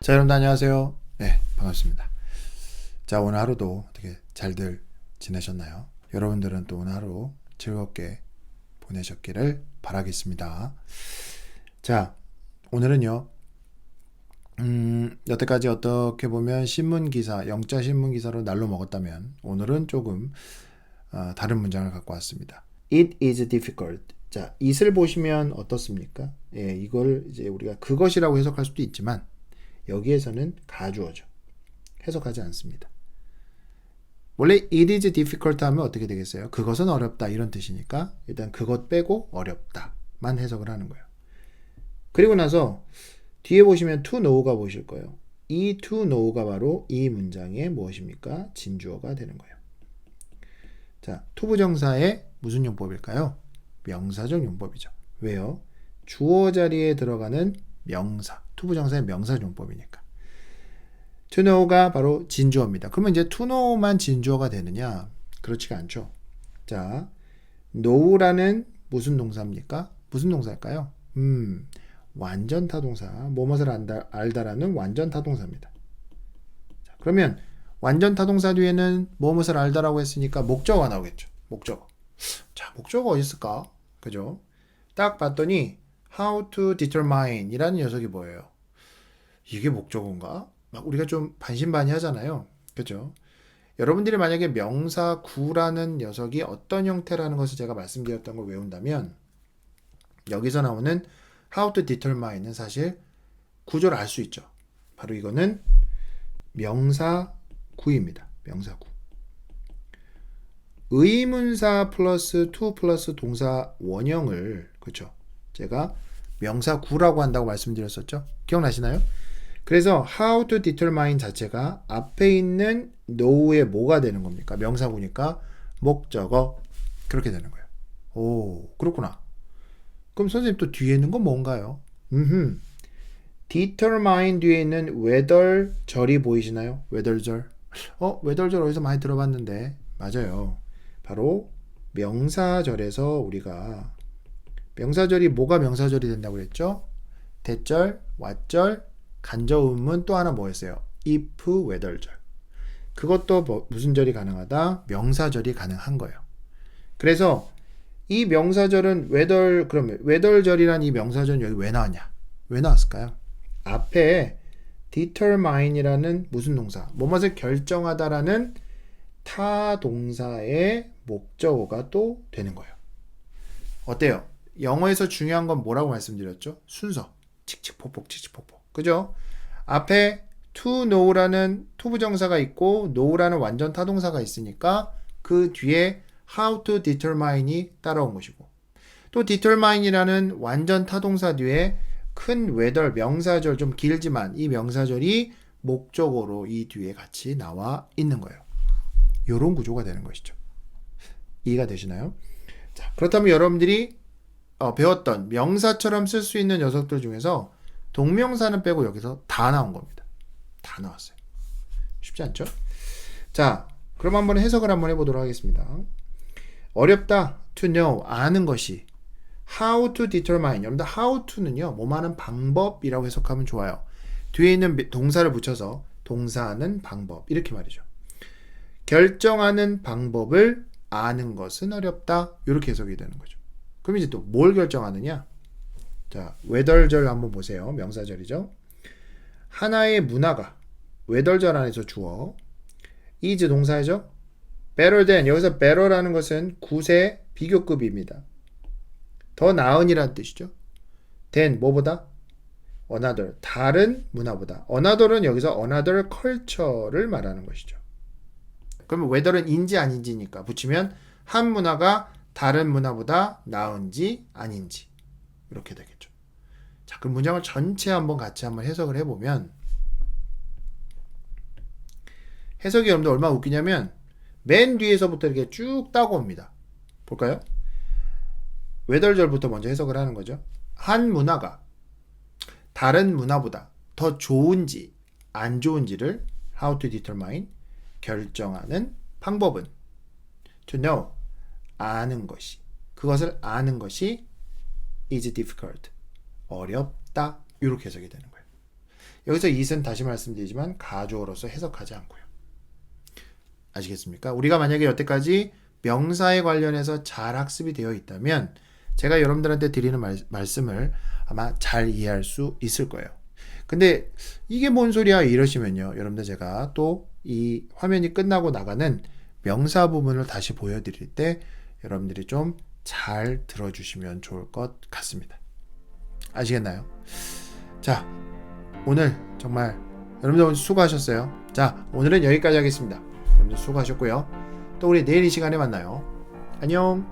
자, 여러분 안녕하세요. 네, 반갑습니다. 자, 오늘 하루도 어떻게 잘들 지내셨나요? 여러분들은 또 오늘 하루 즐겁게 보내셨기를 바라겠습니다. 자, 오늘은요. 음, 여태까지 어떻게 보면 신문 기사, 영자 신문 기사로 날로 먹었다면 오늘은 조금 어, 다른 문장을 갖고 왔습니다. It is difficult. 자, it을 보시면 어떻습니까? 예, 이걸 이제 우리가 그것이라고 해석할 수도 있지만 여기에서는 가주어죠. 해석하지 않습니다. 원래 it is difficult 하면 어떻게 되겠어요? 그것은 어렵다 이런 뜻이니까 일단 그것 빼고 어렵다만 해석을 하는 거예요. 그리고 나서 뒤에 보시면 to know가 보실 거예요. 이 to know가 바로 이 문장의 무엇입니까? 진주어가 되는 거예요. 자, 투부정사의 무슨 용법일까요? 명사적 용법이죠. 왜요? 주어 자리에 들어가는 명사, 투부정사의 명사 용법이니까. to know가 바로 진주어입니다. 그러면 이제 know만 진주어가 되느냐? 그렇지가 않죠. 자, know라는 무슨 동사입니까? 무슨 동사일까요? 음, 완전 타동사, 뭐뭇을 안다, 알다라는 완전 타동사입니다. 자, 그러면 완전 타동사 뒤에는 뭐뭇을 알다라고 했으니까 목적어가 나오겠죠. 목적어. 자, 목적어 어디 있을까? 그죠? 딱 봤더니 how to determine 이라는 녀석이 뭐예요? 이게 목적어인가? 막 우리가 좀 반신반의 하잖아요. 그죠? 여러분들이 만약에 명사 구라는 녀석이 어떤 형태라는 것을 제가 말씀드렸던 걸 외운다면 여기서 나오는 how to determine은 사실 구조를 알 수 있죠. 바로 이거는 명사 구입니다. 명사 구. 의문사 플러스 to 플러스 동사 원형을 그렇죠. 제가 명사 구라고 한다고 말씀드렸었죠. 기억나시나요? 그래서 how to determine 자체가 앞에 있는 know의 뭐가 되는 겁니까? 명사구니까 목적어 그렇게 되는 거예요. 오 그렇구나. 그럼 선생님 또 뒤에 있는 건 뭔가요? 음 determine 뒤에 있는 whether 절이 보이시나요? whether 절. 어 whether 절 어디서 많이 들어봤는데 맞아요. 바로 명사절에서 우리가 명사절이 뭐가 명사절이 된다고 그랬죠? 대절, 왓절, 간접음은 또 하나 뭐였어요? if, whether절. 그것도 뭐, 무슨 절이 가능하다? 명사절이 가능한 거예요. 그래서 이 명사절은 whether 그러면 whether절이란 이 명사절은 여기 왜 나왔냐? 왜 나왔을까요? 앞에 determine이라는 무슨 동사? 뭐뭇을 결정하다라는 타 동사의 목적어가 또 되는 거예요. 어때요? 영어에서 중요한 건 뭐라고 말씀드렸죠? 순서. 칙칙폭폭 칙칙폭폭. 그죠? 앞에 to know라는 투부정사가 있고 know라는 완전 타동사가 있으니까 그 뒤에 how to determine이 따라온 것이고 또 determine이라는 완전 타동사 뒤에 큰 whether 명사절 좀 길지만 이 명사절이 목적어로 이 뒤에 같이 나와 있는 거예요. 이런 구조가 되는 것이죠. 이해가 되시나요? 자, 그렇다면 여러분들이 어, 배웠던 명사처럼 쓸 수 있는 녀석들 중에서 동명사는 빼고 여기서 다 나온 겁니다. 다 나왔어요. 쉽지 않죠? 자, 그럼 한번 해석을 한번 해보도록 하겠습니다. 어렵다, to know, 아는 것이. how to determine. 여러분들 how to는요, 뭐하는 방법이라고 해석하면 좋아요. 뒤에 있는 동사를 붙여서 동사는 방법. 이렇게 말이죠. 결정하는 방법을 아는 것은 어렵다. 이렇게 해석이 되는 거죠. 그럼 이제 또 뭘 결정하느냐? 자, 외덜절 한번 보세요. 명사절이죠. 하나의 문화가 외덜절 안에서 주어 is 동사죠. better than 여기서 better라는 것은 구세 비교급입니다. 더 나은이란 뜻이죠. than 뭐보다? another 다른 문화보다. another은 여기서 another culture를 말하는 것이죠. 그러면 whether은 인지 아닌지니까 붙이면 한 문화가 다른 문화보다 나은지 아닌지 이렇게 되겠죠. 자, 그럼 문장을 전체 한번 같이 한번 해석을 해보면 해석이 여러분들 얼마나 웃기냐면 맨 뒤에서부터 이렇게 쭉 따고 옵니다. 볼까요? 외덜절부터 먼저 해석을 하는 거죠. 한 문화가 다른 문화보다 더 좋은지 안 좋은지를 how to determine 결정하는 방법은 to know 아는 것이 그것을 아는 것이 is difficult 어렵다 이렇게 해석이 되는 거예요. 여기서 it은 다시 말씀드리지만 가주어로서 해석하지 않고요. 아시겠습니까? 우리가 만약에 여태까지 명사에 관련해서 잘 학습이 되어 있다면 제가 여러분들한테 드리는 말, 말씀을 아마 잘 이해할 수 있을 거예요. 근데 이게 뭔 소리야 이러시면요. 여러분들 제가 또 이 화면이 끝나고 나가는 명사 부분을 다시 보여드릴 때 여러분들이 좀 잘 들어주시면 좋을 것 같습니다. 아시겠나요? 자, 오늘 정말 여러분들 오늘 수고하셨어요. 자, 오늘은 여기까지 하겠습니다. 여러분들 수고하셨고요. 또 우리 내일 이 시간에 만나요. 안녕.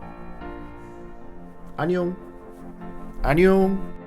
안녕. 안녕.